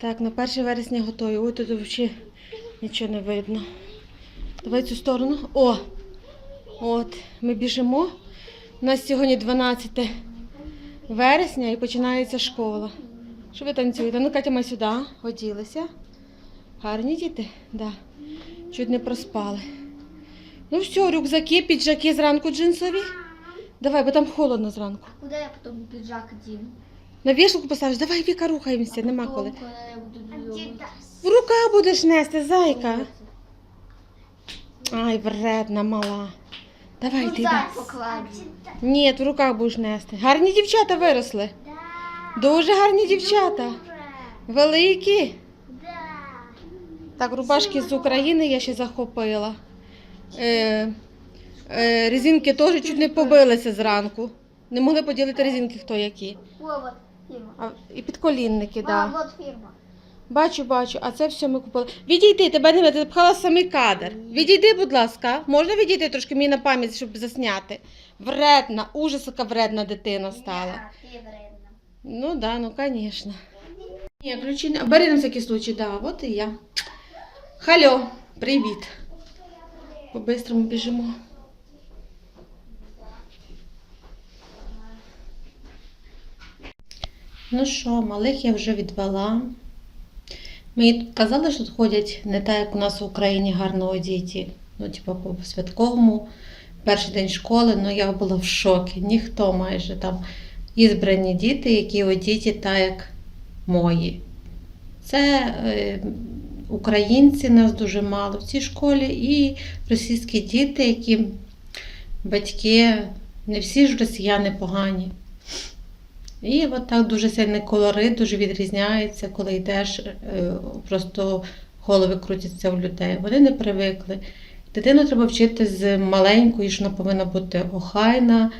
Так, на 1 вересня готові. Ой, тут взагалі нічого не видно. Давай цю сторону. О! От, ми біжимо. У нас сьогодні 12 вересня і починається школа. Що ви танцюєте? Ну, Катя, ми сюди оділися. Гарні діти? Да. Чуть не проспали. Ну все, рюкзаки, піджаки зранку джинсові. Давай, бо там холодно зранку. Куда я потом пиджак одену? На вішалку поставиш, давай Віка рухаємося, нема коли. В руках будеш нести, зайка. Ай, вредна мала. Давай ти. йди. Ні, в руках будеш нести. Гарні дівчата виросли. Дуже гарні дівчата. Великі. Так, рубашки з України я ще захопила. Е, е, резинки теж чуть не побилися зранку. Не могли поділити резинки, хто які. Фирма. А, і підколінники, А, так. Да. вот фирма. Бачу, бачу, а це все ми купили. Відійди, тебе не ти пхала самий кадр. Відійди, будь ласка. Можна відійти трошки мені на пам'ять, щоб засняти. Вредна, ужас, яка вредна дитина стала. Нет, ты вредна. Ну да, ну звісно. Ні, ключі не. Бери на всякий случай, да, от і я. Халло, привіт. По-бистрому біжимо. Ну що, малих я вже відвела. Мені казали, що тут ходять не так, як у нас в Україні гарно одіті. Ну, типу, по святковому перший день школи, ну я була в шокі. Ніхто майже там ізбрані діти, які одіті так, як мої. Це е, українці нас дуже мало в цій школі, і російські діти, які батьки, не всі ж росіяни погані. І от так дуже сильний колорит, дуже відрізняється, коли йдеш, е, просто голови крутяться в людей. Вони не привикли. Дитину треба вчити з маленької, що вона повинна бути охайна,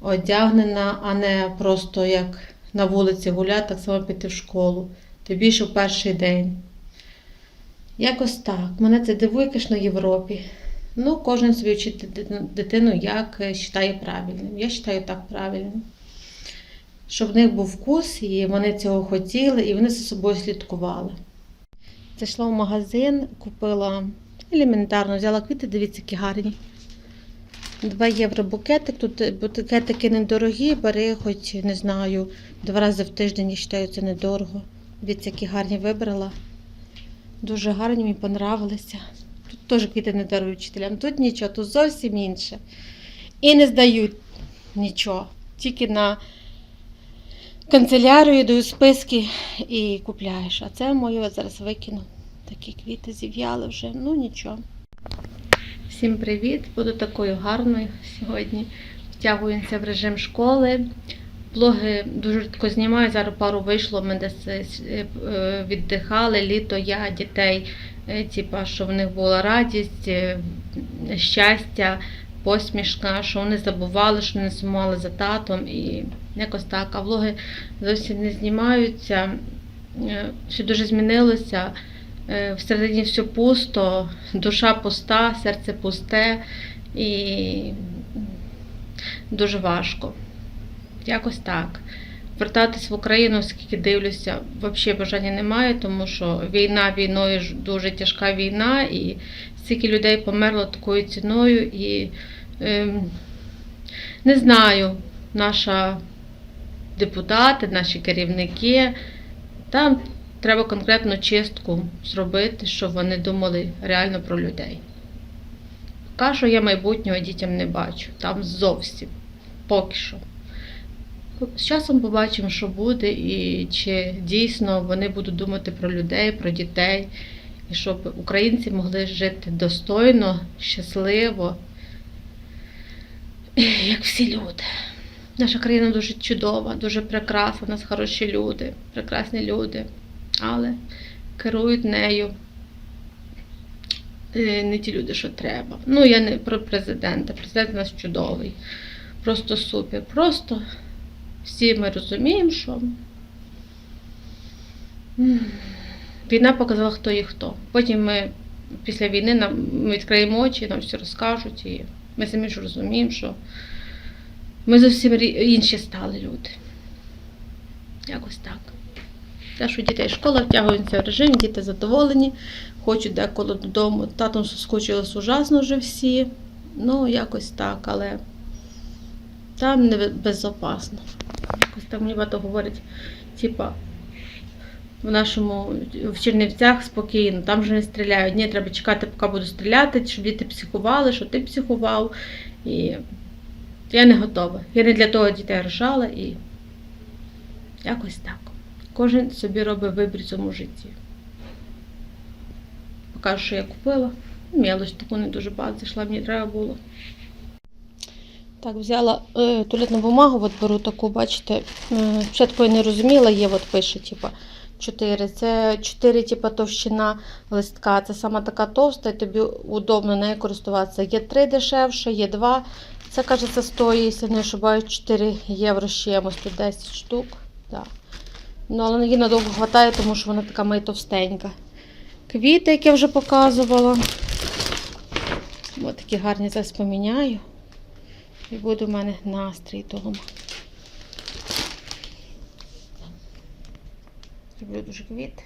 одягнена, а не просто як на вулиці гуляти, так само піти в школу. Тим більше в перший день. Якось так. Мене це дивує, в Європі. Ну, кожен собі вчить дитину- як е, вважає правильним. Я вважаю так правильним. Щоб в них був вкус, і вони цього хотіли, і вони за собою слідкували. Зайшла в магазин, купила елементарно, взяла квіти, дивіться, які гарні. 2 євро букетик. Тут букетики недорогі, бери хоч, не знаю, два рази в тиждень, я вважаю, це недорого. Дивіться, які гарні вибрала. Дуже гарні, мені понравилися. Тут теж квіти не дарують вчителям. Тут нічого, тут зовсім інше. І не здають нічого. Тільки на канцелярію дають списки і купляєш. А це моє зараз викину. Такі квіти зів'яли вже, ну нічого. Всім привіт! Буду такою гарною сьогодні. Втягуємося в режим школи. Блоги дуже рідко знімаю. Зараз пару вийшло, ми десь е, е, віддихали, літо я, дітей, типа, що в них була радість, щастя, посмішка, що вони забували, що не сумували за татом і якось так. А влоги зовсім не знімаються. Е, Все дуже змінилося. Е, Всередині все пусто, душа пуста, серце пусте і дуже важко. Якось так. Вертатись в Україну, скільки дивлюся, взагалі бажання немає, тому що війна війною дуже тяжка війна, і стільки людей померло такою ціною. І ем, не знаю, наша депутати, наші керівники, там треба конкретно чистку зробити, щоб вони думали реально про людей. Поки я майбутнього дітям не бачу, там зовсім, поки що. З часом побачимо, що буде, і чи дійсно вони будуть думати про людей, про дітей, і щоб українці могли жити достойно, щасливо, як всі люди. Наша країна дуже чудова, дуже прекрасна, у нас хороші люди, прекрасні люди, але керують нею е, не ті люди, що треба. Ну, я не про президента. Президент у нас чудовий, просто супер. Просто всі ми розуміємо, що війна показала, хто є хто. Потім ми після війни нам відкриємо очі, нам все розкажуть, і ми самі ж розуміємо, що ми зовсім інші стали люди. Якось так. Те, що дітей школа втягується в режим, діти задоволені, хочуть деколи додому. Татом соскучились ужасно вже всі. Ну, якось так, але там не безпечно. Якось там мені багато говорять, типа, в нашому в Чернівцях спокійно, там вже не стріляють. Ні, треба чекати, поки будуть стріляти, щоб діти психували, що ти психував. І я не готова. Я не для того дітей рожала і якось так. Кожен собі робить вибір в цьому житті. Покажу, що я купила. Мелоч таку не дуже багато зайшла, мені треба було. Так, взяла е, туалетну бумагу, от беру таку, бачите, е, спочатку я не розуміла, є, от пише, типа, 4. Це 4, типа, товщина листка. Це сама така товста, і тобі удобно нею користуватися. Є 3 дешевше, є 2. Це, каже, це стоїть, якщо не ошибаюсь, 4 євро з чимось, тут 10 штук. Да. Ну, але її надовго вистачає, тому що вона така має товстенька. Квіти, які я вже показувала. Ось такі гарні зараз поміняю. І буде в мене настрій вдома. Люблю дуже квіти.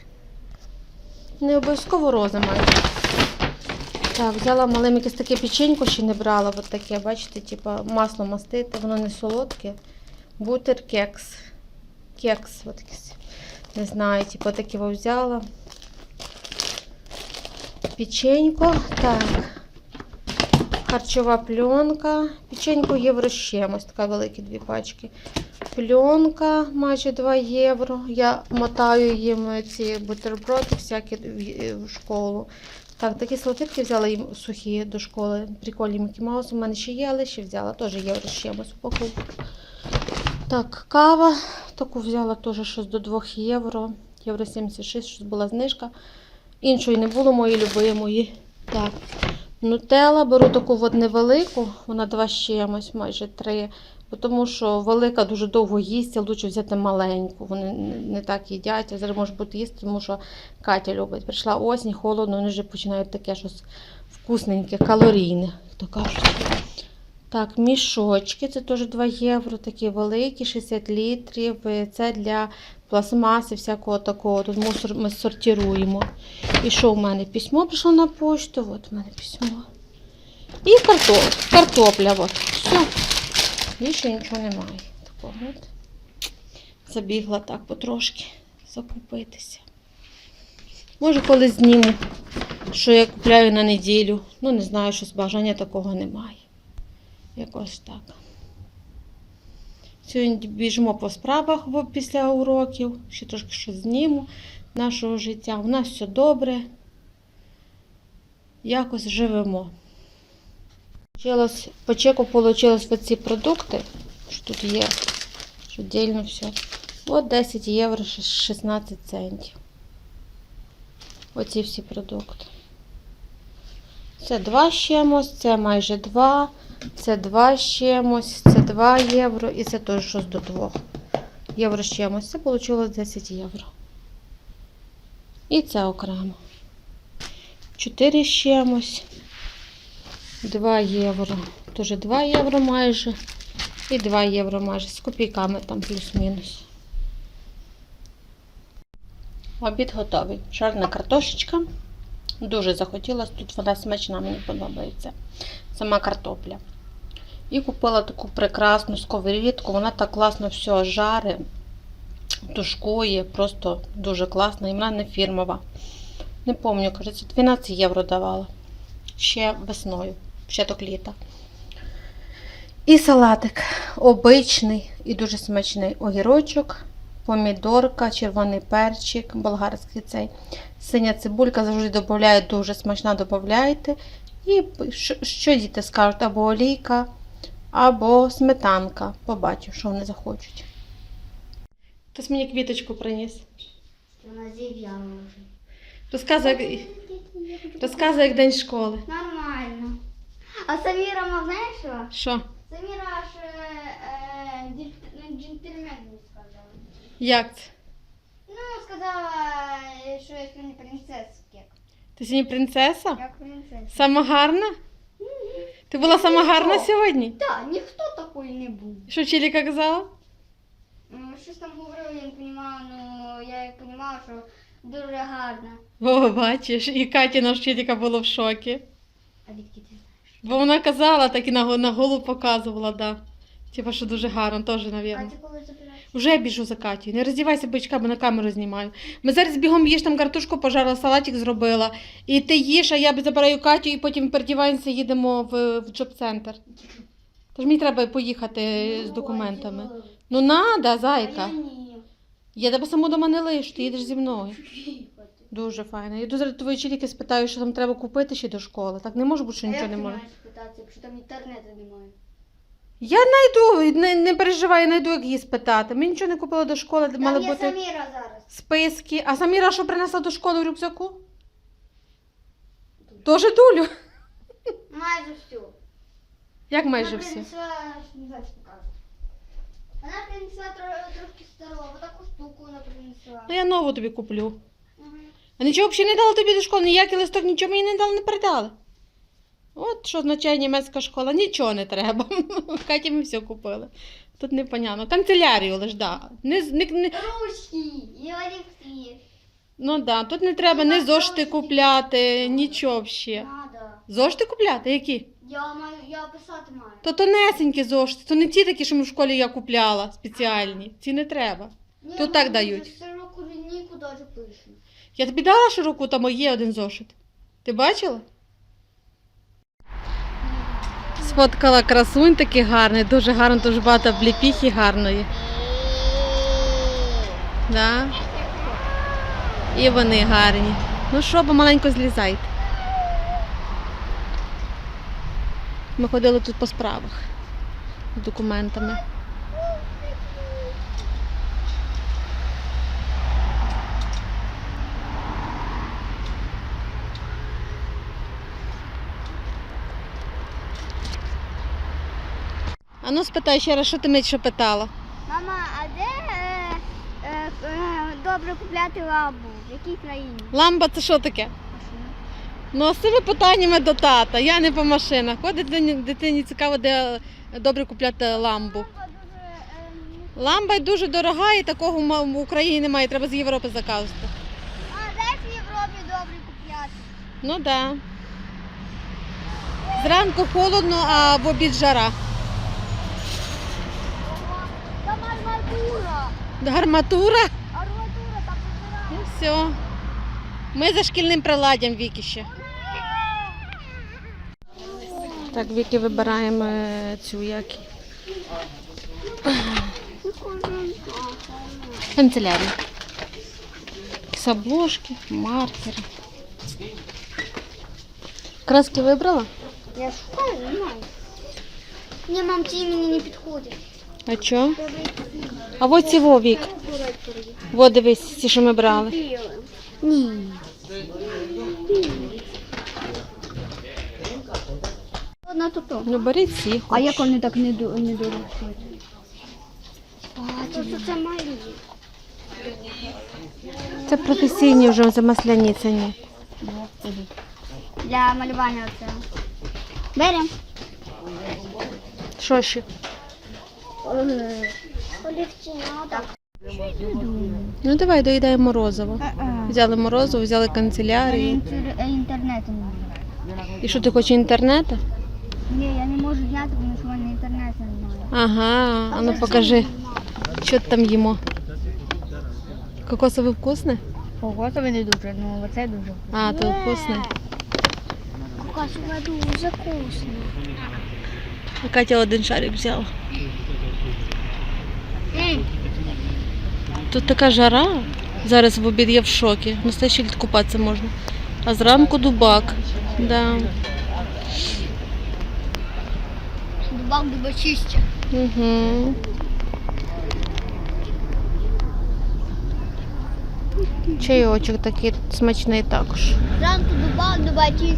Не обов'язково рози мають. Так, взяла малим якесь таке печенько, ще не брала. От таке, бачите, типу масло мастити, воно не солодке. Бутер кекс. Кекс, от якийсь. Не знаю, типу таке взяла. Печенько. Так. Харчова пленка. Печенько євро з чимось, така великі дві пачки. Пленка майже 2 євро. Я мотаю їм ці бутерброди всякі в- в школу. Так, такі салфетки взяла їм сухі до школи. Прикольні Мікі Маус. У мене ще є, але ще взяла. Теж євро в покупку. Так, кава. Таку взяла теж щось до 2 євро. Євро 76, щось була знижка. Іншої не було моєї любимої. Так. Нутелла беру таку от невелику, вона два з чимось, майже три. Тому що велика дуже довго їсть, а лучше взяти маленьку. Вони не- так їдять, а зараз може бути їсти, тому що Катя любить. Прийшла осінь, холодно, вони вже починають таке щось вкусненьке, калорійне, то кажуть. Так, мішочки, це теж 2 євро, такі великі, 60 літрів. Це для пластмаси, всякого такого. Тут ми сортируємо. І що в мене? Письмо прийшло на пошту. От в мене письмо. І картоп, картопля. От. Все. Більше нічого немає. Такого от. Забігла так потрошки закупитися. Може, коли зніму, що я купляю на неділю. Ну, не знаю, щось бажання такого немає. Якось так. Сьогодні біжимо по справах після уроків. Ще трошки щось зніму нашого життя. У нас все добре. Якось живемо. Получилось, по чеку получилось оці продукти, що тут є, що дільно все. От 10 євро 16 центів. Оці всі продукти. Це 2 з чимось, це майже 2, це 2 з чимось, це 2 євро і це теж щось до 2 євро з чимось. Це вийшло 10 євро. І це окремо. 4 з чимось. 2 євро. Теж 2 євро майже. І 2 євро майже. З копійками там плюс-мінус. Обід готовий. Жарна картошечка. Дуже захотілося. Тут вона смачна, мені подобається. Сама картопля. І купила таку прекрасну сковорідку. Вона так класно все жарить, тушкує, просто дуже класно. І вона не фірмова. Не пам'ятаю, кажеться, 12 євро давала. Ще весною, початок літа. І салатик обичний і дуже смачний огірочок, помідорка, червоний перчик, болгарський цей. Синя цибулька завжди додаю, дуже смачна додавайте. І що, що діти скажуть, або олійка, або сметанка. Побачу, що вони захочуть. Хтось мені квіточку приніс. Вона зів'яла вже. Розказуй, як, розказуй, як день школи. Нормально. А Саміра, ма, знаєш що? Що? Саміра аж е, е, діль- ну, джентльмену сказала. Як це? Ну, сказала, що я сьогодні принцеса. Ти сьогодні принцеса? Як принцеса. Сама гарна? Ти була сама гарна сьогодні? Так, ніхто такий не був. Що Чіліка казала? Щось там говорили, я не розумію, ну я я розумію, що дуже гарно. О, бачиш, і Катіна вчителька була в шокі. А відки ти знаєш? Бо вона казала, так і на, на голову показувала, да. Типа, що дуже гарно, теж, А навірно. ти коли? Вже біжу за Катю. Не роздівайся, бичка, бо на камеру знімаю. Ми зараз бігом їж там картошку пожарила, салатик зробила. І ти їш, а я забираю Катю і потім передіваємося, їдемо в, в джоб-центр. Тож мені треба поїхати з документами. Ну надо, зайка. Я тебе саму дома не лишу, ти їдеш зі мною. Дуже файно. Я зараз твої вчительки спитаю, що там треба купити ще до школи. Так не може бути, що нічого не може. питатися, якщо там інтернету немає? Я знайду, не, не переживай, я знайду, як її спитати. Ми нічого не купили до школи, де мали Там є бути Саміра зараз. списки. А Саміра що принесла до школи в рюкзаку? Тоже дулю. Майже всю. Як майже Вона все. принесла, не знаю, що показувати. Вона принесла тро- трошки старого, таку штуку вона принесла. Ну я нову тобі куплю. Мгм. А нічого взагалі не дали тобі до школи, ніякий листок, нічого мені не дали, не передали. От що означає німецька школа, нічого не треба. Каті ми все купили. Тут непонятно. Канцелярію лиш, да. Не, не, не, Ручки і олівці. ну да, тут не треба не зошити купляти, нічого взагалі. Надо. Зошити купляти? Які? Я маю, я писати маю. То тонесенькі зошити, то не ті такі, що ми в школі я купляла спеціальні. Ці не треба. Ні, Тут так дають. Широку лінійку даже пишемо. Я тобі дала широку, там є один зошит. Ти бачила? Сфоткала красунь такий гарний, дуже гарно, дуже багато бліпіхи гарної. Да. І вони гарні. Ну що, помаленько злізайте. Ми ходили тут по справах з документами. А ну спитай ще раз, що ти мені ще питала? Мама, а де е, е, е, добре купляти лабу? В якій країні? Ламба це що таке? Ну, з цими питаннями до тата. Я не по машинах. От дитині, дитині цікаво, де добре купляти ламбу. Дуже е, Ламба дуже дорога, і такого в Україні немає, треба з Європи заказувати. А де в Європі добре купляти? Ну так. Да. Зранку холодно, а в обід жара. Там арматура. Гарматура. Арматура там І все. Ми за шкільним приладдям Віки ще. Так, Віки вибираємо е, цю як. Канцелярію. Саблошки, маркери. Краски вибрала? Я шукаю, немає. Ні, мам, ці мені не підходять. А чо? А ось ці во, Вік. Во, дивись, ці, що ми брали. Ні. Одна тут. Ну бери ці. А як вони так не, ду- не дорожчі? Це, це, це мої. Це професійні вже замасляні це ні. Для малювання оце. Берем. Що ще? Так. Ну давай доїдаємо морозиво. Взяли морозиво, взяли канцелярію. Інтернету не І що ти хочеш інтернету? Ні, я не можу зняти, тому що в мене інтернету немає. Ага, а ну покажи, що ти там їмо. Кокосове вкусне? Кокосове не дуже, ну оце дуже. А, то вкусне. Кокосове дуже вкусно. А Катя один шарик взяла. Тут така жара. Зараз в обід я в шокі. Настоящий лід купатися можна. А зранку дубак. Да. Дубак дубочище. Угу. Чайочок такий смачний також. Зранку дубак дубочище.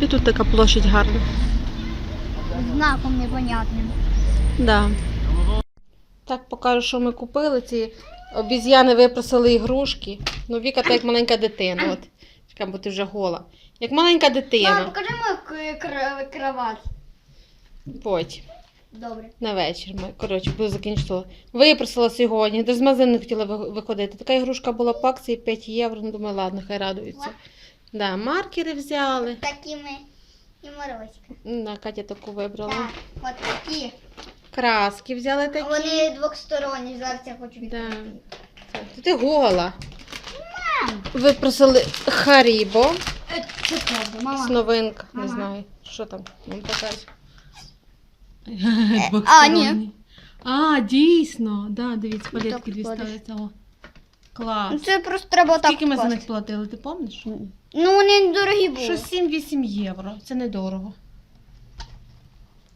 І тут така площадь гарна. Знаком непонятним. Да. Так покажу, що ми купили. Ці обіз'яни випросили ігрушки. Ну, Віка так як маленька дитина. От. Чекай, бо ти вже гола. Як маленька Мам, покажи мою кровать. Потім. Добре. на вечір. Ми, коротше, буду закінчувати. Випросила сьогодні, до з магазину не хотіла виходити. Така ігрушка була по акції 5 євро. Ну, думаю, ладно, хай радуються. Да, маркери взяли. Такими і морозика. Да, Катя таку вибрала. Так, от такі. Краски взяли такі. Вони двосторонні, зараз я хочу Да. відкрити. Це Ти гола. Випросили Харібо. Е, Це правда, З мама. новинка. Не знаю, що там. Вам покажу. а, ні. А, дійсно. Да, дивіться, палетки дві ставляться. Клас. Ну, Це просто треба так Скільки ми за вкласти. них платили, ти пам'ятаєш? Ну, вони недорогі були. Що 7-8 євро. Це недорого.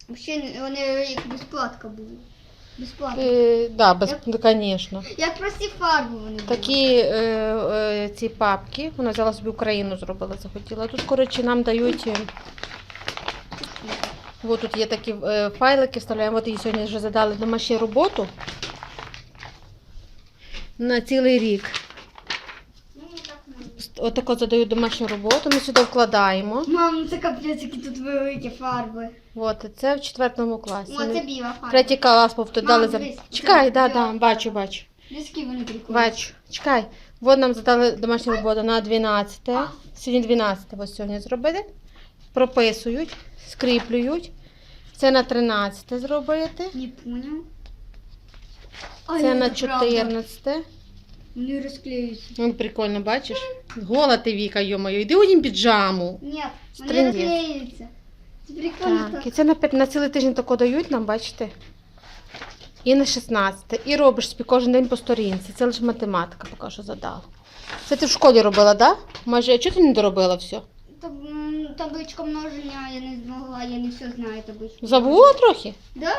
Взагалі, вони як безплатка були. Безплатно. Е, да, без, ну, звісно. Як прості фарби вони були. Такі е, е, ці папки, вона взяла собі Україну, зробила, захотіла. Тут, коротше, нам дають. е, От тут є такі е, файлики, вставляємо. От її сьогодні вже задали домашню роботу на цілий рік. Ну, так не. Отако задають домашню роботу, ми сюди вкладаємо. Мам, ну це капець, які тут великі фарби. От, це в четвертому класі. О, це біла фарба. Третій клас повторяли Мам, за. Чекай, да, да, бачу, бачу. Диски вони прикольні. Бачу. Чекай. От нам задали домашню роботу на 12. Сьогодні 12 ось сьогодні зробити. Прописують, скріплюють. Це на 13 зробити. Не поняв. А, Це ні, на це правда. 14. Вони розклеюються. Ну, прикольно, бачиш? Гола ти Віка, йомою. Іди одім піджаму. Ні, вони Стріндець. розклеюються. Це прикольно. Так, і це на, на цілий тиждень тако дають нам, бачите? І на 16. І робиш собі кожен день по сторінці. Це лише математика, поки що задала. Це ти в школі робила, так? Да? Майже, а чого ти не доробила все? Там, м, табличка множення, я не змогла, я не все знаю табличку. Забула трохи? Да.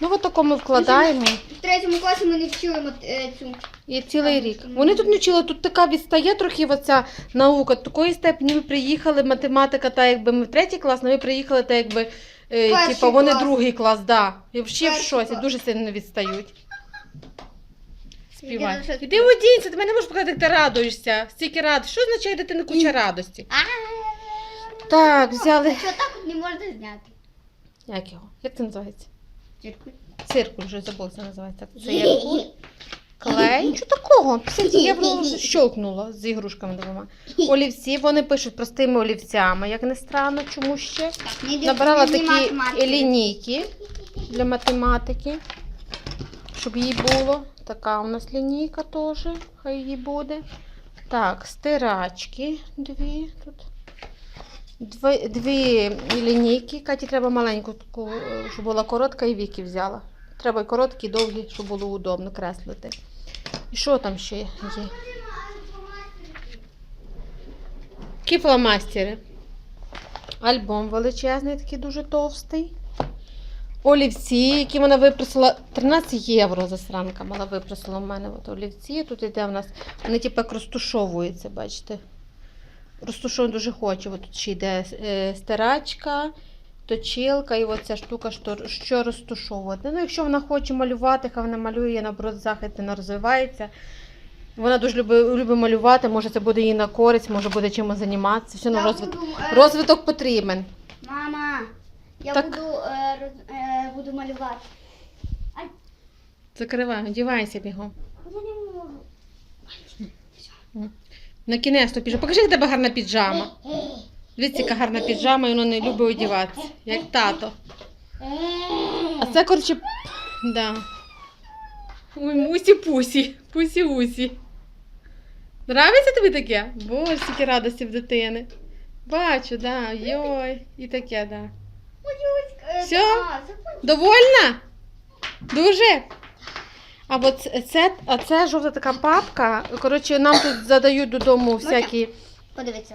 Ну, от тако ми вкладаємо. В третьому класі ми не вчили е, цю. І цілий рік. Вони тут не вчили, тут така відстає трохи оця наука. Такої степені ми приїхали, математика, та якби ми в третій клас, але ми приїхали, та якби. Е, Перший типа, вони клас. другий клас, да. І взагалі в Перший шоці, клас. дуже сильно відстають. Співай. Я дуже Іди одінься, ти мене не можеш показати, як ти радуєшся. Стільки радості. Що означає дитина куча радості? Так, взяли. Що так от не можна зняти? Як його? Як це називається? Циркуль. Циркуль, вже забула, це називається. Циркуль. Клей. Нічого такого. 50 євро вже щолкнуло з ігрушками двома. Олівці, вони пишуть простими олівцями, як не странно, чому ще. Набрала такі лінійки для математики, щоб їй було. Така у нас лінійка теж, хай їй буде. Так, стирачки дві тут. Дві, дві лінійки. Каті треба маленьку таку, е, щоб була коротка, і віки взяла. Треба і короткі, і довгі, щоб було удобно креслити. І що там ще є? Які фломастери? Альбом величезний, такий дуже товстий. Олівці, які вона випросила 13 євро засранка мала випросила в мене от олівці. Тут іде в нас, вони типу розтушовуються, бачите. Розтушовую дуже хочу. От тут ще йде е, стирачка, точилка і оця штука, що, що розтушовувати. Ну, якщо вона хоче малювати, хай вона малює, наоборот, захід не розвивається. Вона дуже любить, любить малювати, може це буде їй на користь, може буде чимось займатися. Все одно Я розвиток, буду, е, розвиток потрібен. Мама, я Так. буду, е, роз- е, буду малювати. Закривай, одівайся бігом. Я не можу. На кінець то піджама. Покажи, як тебе гарна піджама. Дивіться, яка гарна піджама, і воно не любить одіватися, як тато. А це, коротше, да. Ой, мусі-пусі, пусі-усі. Нравиться тобі таке? Боже, скільки радості в дитини. Бачу, да, йой, і таке, да. Е, понял. Довольна? Дуже? А от це- а це жовта така папка. Коротше, нам тут задають додому всякі Подивіться.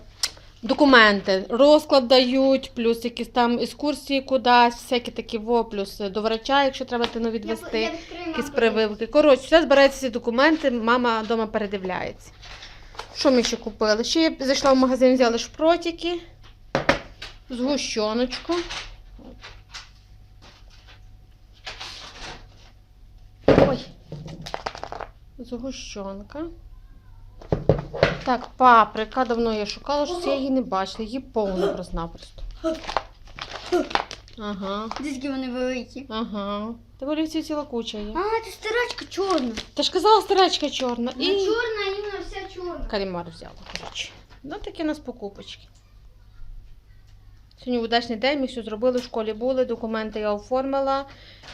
документи. Розклад дають, плюс якісь там екскурсії кудись, всякі такі во, плюс до врача, якщо треба дитину відвести, Я відкрию, якісь прививки. Коротше, все збираються ці документи, мама вдома передивляється. Що ми ще купили? Ще я зайшла в магазин, взяли шпротики, згущеночку. Згущенка. Так, паприка. Давно я шукала, що я її не бачила. Її повно просто-напросто. Ага. Дітки вони великі. Ага. Та олівців ціла куча є. А, це стирачка чорна. Та ж казала старачка чорна. Не І чорна, а іменно вся чорна. калімар взяла, коротше. Ну такі у нас покупочки. Сьогодні удачний день, ми все зробили, в школі були, документи я оформила.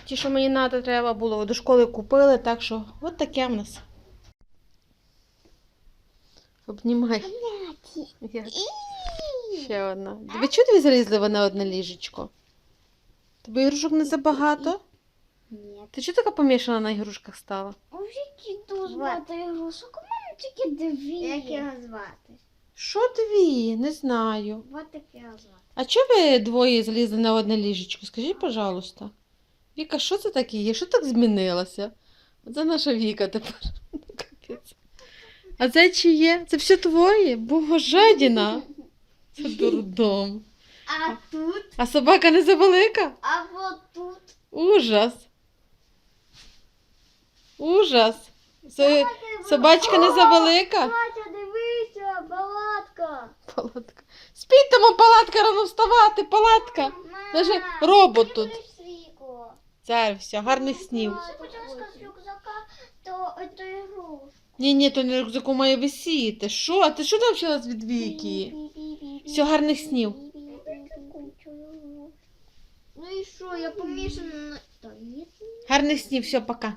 Ті, що мені треба було, до школи купили, так що от таке в нас. Обнімай. Я- Ще одна. Ви чого дві залізли ви на одне ліжечко? Тобі ігрушок не забагато? Ні. Ти чого така помішана на ігрушках стала? Уже дуже багато ігрушок. У мене тільки дві. Як його звати? Що дві? Не знаю. Вот як його звати. А чого ви двоє залізли на одне ліжечко? Скажіть, пожалуйста. Віка, що це таке є? Що так змінилося? Це наша Віка тепер. Капець. А це чиє? Це все твоє? Богожадіна. Це дурдом. А тут, А собака не завелика? а вот тут. Ужас. Ужас. Це собачка не завелика? Катя, дивися, палатка. Палатка. Спіть тому палатка, рано вставати, палатка. Даже робот тут. Це все, гарних снів. Якщо почала з рюкзака, то це ігрушка. Ні, ні, то не рюкзаку має висіти. Що? А ти що там вчилась від віки? Все, гарних снів. Ну і що, я помішана на... Гарних снів, все, пока.